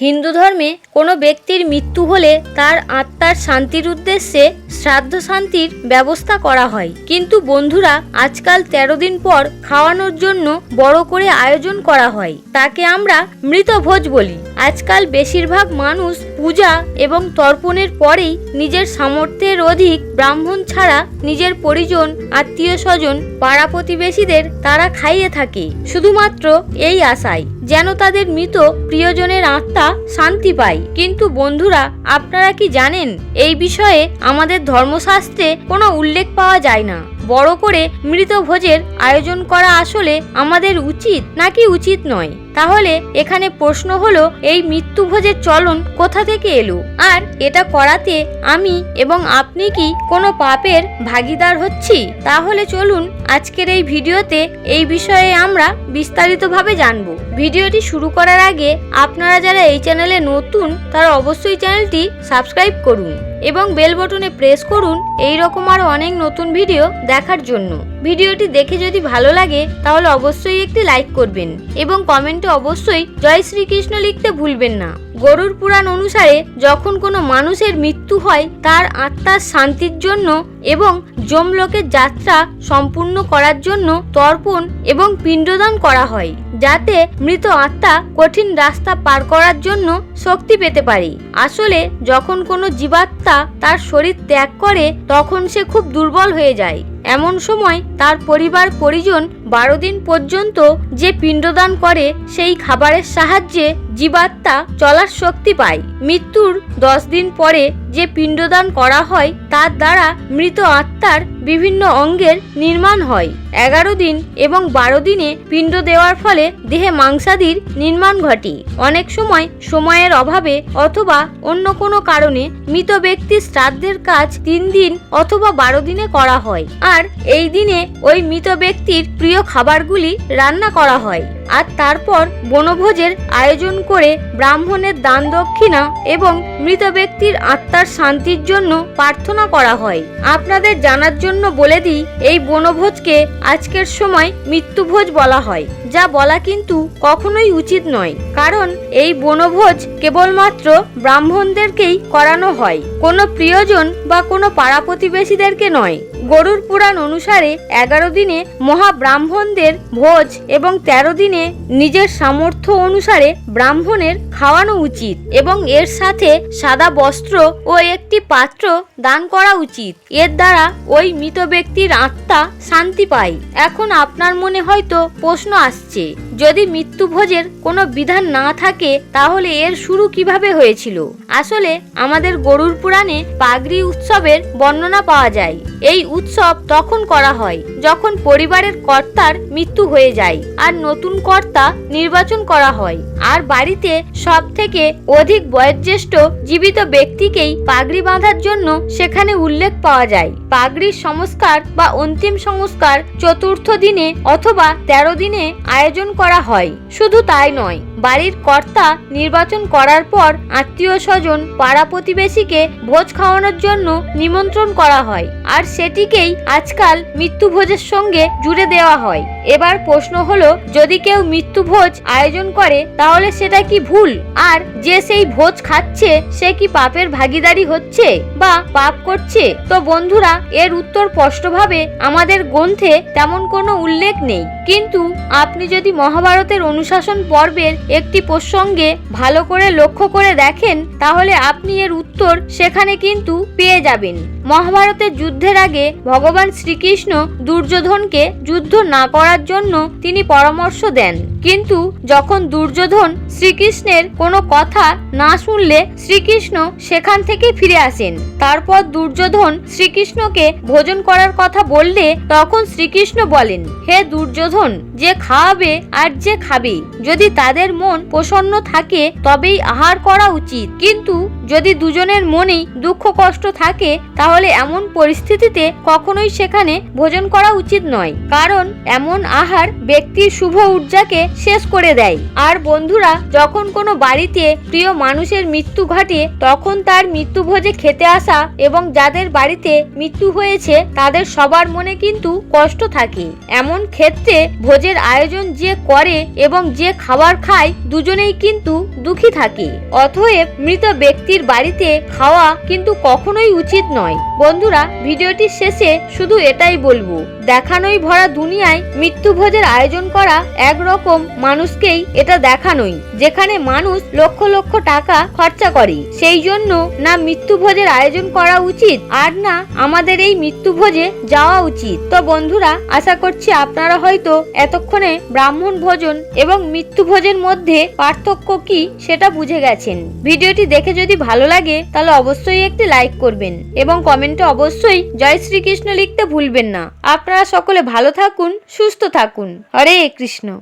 হিন্দু ধর্মে কোনো ব্যক্তির মৃত্যু হলে তার আত্মার শান্তির উদ্দেশ্যে শ্রাদ্ধ শান্তির ব্যবস্থা করা হয়। কিন্তু বন্ধুরা, আজকাল তেরো দিন পর খাওয়ানোর জন্য বড় করে আয়োজন করা হয়। তাকে আমরা মৃতভোজ বলি। আজকাল বেশিরভাগ মানুষ পূজা এবং তর্পণের পরেই নিজের সামর্থ্যের অধিক ব্রাহ্মণ ছাড়া নিজের পরিজন, আত্মীয় স্বজন, পাড়া প্রতিবেশীদের তারা খাইয়ে থাকে। শুধুমাত্র এই আশায় যেন তাদের মৃত প্রিয়জনের আত্মা শান্তি পায়। কিন্তু বন্ধুরা, আপনারা কি জানেন, এই বিষয়ে আমাদের ধর্মশাস্ত্রে কোনো উল্লেখ পাওয়া যায় না। বড় করে মৃত ভোজের আয়োজন করা আসলে আমাদের উচিত নাকি উচিত নয়? তাহলে এখানে প্রশ্ন হলো, এই মৃত্যু ভোজের চলন কোথা থেকে এলো? আর এটা করাতে আমি এবং আপনি কি কোনো পাপের ভাগিদার হচ্ছি? তাহলে চলুন আজকের এই ভিডিওতে এই বিষয়ে আমরা বিস্তারিতভাবে জানব। ভিডিওটি শুরু করার আগে আপনারা যারা এই চ্যানেলে নতুন, তারা অবশ্যই চ্যানেলটি সাবস্ক্রাইব করুন এবং বেল বটনে প্রেস করুন এই রকম আরও অনেক নতুন ভিডিও দেখার জন্য। ভিডিওটি দেখে যদি ভালো লাগে, তাহলে অবশ্যই একটি লাইক করবেন এবং কমেন্টে অবশ্যই জয় শ্রীকৃষ্ণ লিখতে ভুলবেন না। গরুর পুরাণ অনুসারে যখন কোনো মানুষের মৃত্যু হয়, তার আত্মার শান্তির জন্য এবং যমলোকের যাত্রা সম্পূর্ণ করার জন্য তর্পণ এবং পিণ্ডদান করা হয়, যাতে মৃত আত্মা কঠিন রাস্তা পার করার জন্য শক্তি পেতে পারে। আসলে যখন কোনো জীবাত্মা তার শরীর ত্যাগ করে, তখন সে খুব দুর্বল হয়ে যায়। এমন সময় তার পরিবার পরিজন বারো দিন পর্যন্ত যে পিণ্ডদান করে, সেই খাবারের সাহায্যে জীবাত্মা চলার শক্তি পায়। মৃত্যুর দশ দিন পরে যে পিণ্ডদান করা হয়, তার দ্বারা মৃত আত্মার বিভিন্ন অঙ্গের নির্মাণ হয়। এগারো দিন এবং বারো দিনে পিণ্ড দেওয়ার ফলে দেহে মাংসাদির নির্মাণ ঘটে। অনেক সময় সময়ের অভাবে অথবা অন্য কোনো কারণে মৃত ব্যক্তির শ্রাদ্ধের কাজ তিন দিন অথবা বারো দিনে করা হয়। আর এই দিনে ওই মৃত ব্যক্তির প্রিয় খাবারগুলি রান্না করা হয় আর তারপর বনভোজের আয়োজন করে ব্রাহ্মণের দান দক্ষিণা এবং মৃত ব্যক্তির আত্মার শান্তির জন্য প্রার্থনা করা হয়। আপনাদের জানার জন্য বলে দিই, এই বনভোজকে আজকের সময় মৃত্যুভোজ বলা হয়, যা বলা কিন্তু কখনোই উচিত নয়। কারণ এই বনভোজ কেবলমাত্র ব্রাহ্মণদেরকেই করানো হয়, কোনো প্রিয়জন বা কোনো পাড়া প্রতিবেশীদেরকে নয়। গরুর পুরাণ অনুসারে এগারো দিনে মহাব্রাহ্মণদের ভোজ এবং তেরো দিনে নিজের সামর্থ্য অনুসারে ব্রাহ্মণের খাওয়ানো উচিত এবং এর সাথে সাদা বস্ত্র ও একটি পাত্র দান করা উচিত। এর দ্বারা ওই মৃত ব্যক্তির আত্মা শান্তি পায়। এখন আপনার মনে হয়তো প্রশ্ন আসছে, যদি মৃত্যুভোজের কোনো বিধান না থাকে, তাহলে এর শুরু কীভাবে হয়েছিল? আসলে আমাদের গরুর পুরাণে পাগড়ি উৎসবের বর্ণনা পাওয়া যায়। এই উৎসব তখন করা হয় যখন পরিবারের কর্তার মৃত্যু হয়ে যায় আর নতুন কর্তা নির্বাচন করা হয়। আর বাড়িতে সব থেকে অধিক বয়োজ্যেষ্ঠ জীবিত ব্যক্তিকেই পাগড়ি বাঁধার জন্য সেখানে উল্লেখ পাওয়া যায়। পাগড়ির সংস্কার বা অন্তিম সংস্কার চতুর্থ দিনে অথবা তেরো দিনে আয়োজন করা হয়। শুধু তাই নয় বাড়ির কর্তা নির্বাচন করার পর আত্মীয় স্বজন পাড়া প্রতিবেশীকে ভোজ খাওয়ানোর জন্য নিমন্ত্রণ করা হয়। আর সেটিকেই আজকাল মৃত্যুভোজের সঙ্গে জুড়ে দেওয়া হয়। এবার প্রশ্ন হলো, যদি কেউ মৃত্যুভোজ আয়োজন করে, তাহলে সেটা কি ভুল? আর যে সেই ভোজ খাচ্ছে, সে কি পাপের ভাগিদারি হচ্ছে বা পাপ করছে? তো বন্ধুরা, এর উত্তর স্পষ্টভাবে আমাদের গ্রন্থে তেমন কোনো উল্লেখ নেই। কিন্তু আপনি যদি মহাভারতের অনুশাসন পর্বের একটি প্রসঙ্গে ভালো করে লক্ষ্য করে দেখেন, তাহলে আপনি এর উত্তর সেখানে কিন্তু পেয়ে যাবেন। মহাভারতের যুদ্ধের আগে ভগবান শ্রীকৃষ্ণ দুর্যোধনকে যুদ্ধ না করার জন্য তিনি পরামর্শ দেন। কিন্তু যখন দুর্যোধন শ্রীকৃষ্ণের কোনো কথা না শুনলে শ্রীকৃষ্ণ সেখান থেকে ফিরে আসেন। তারপর দুর্যোধন শ্রীকৃষ্ণকে ভোজন করার কথা বললে তখন শ্রীকৃষ্ণ বলেন, হে দুর্যোধন, যে খাওয়াবে আর যে খাবে, যদি তাদের মন প্রসন্ন থাকে তবেই আহার করা উচিত। কিন্তু যদি দুজনের মনেই দুঃখ কষ্ট থাকে, তাহলে এমন পরিস্থিতিতে কখনোই সেখানে ভোজন করা উচিত নয়। কারণ এমন আহার ব্যক্তির শুভ ঊর্জাকে শেষ করে দেয়। আর বন্ধুরা, যখন কোনো বাড়িতে প্রিয় মানুষের মৃত্যু ঘটে, তখন তার মৃত্যু ভোজে খেতে আসা এবং যাদের বাড়িতে মৃত্যু হয়েছে, তাদের সবার মনে কিন্তু কষ্ট থাকে। এমন ক্ষেত্রে ভোজের আয়োজন যে করে এবং যে খাবার খায়, দুজনেই কিন্তু দুঃখী থাকে। অতএব মৃত ব্যক্তির বাড়িতে খাওয়া কিন্তু কখনোই উচিত নয়। বন্ধুরা ভিডিওটির শেষে শুধু এটাই বলব। দেখানোই ভরা দুনিয়ায় মৃত্যুভোজের আয়োজন করা একরকম মানুষকেই এটা দেখানোই, যেখানে মানুষ লক্ষ লক্ষ টাকা খরচা করে। সেই জন্য না মৃত্যুভোজের আয়োজন করা উচিত, আর না আমাদের এই মৃত্যুভোজে যাওয়া উচিত। তো বন্ধুরা, আশা করছি আপনারা হয়তো এতক্ষণে ব্রাহ্মণ ভোজন এবং মৃত্যুভোজের মধ্যে পার্থক্য কি সেটা বুঝে গেছেন। ভিডিওটি দেখে যদি ভালো লাগে, তাহলে অবশ্যই একটি লাইক করবেন এবং কমেন্টে অবশ্যই জয় শ্রীকৃষ্ণ লিখতে ভুলবেন না। আপনারা সকলে ভালো থাকুন, সুস্থ থাকুন। হরে কৃষ্ণ।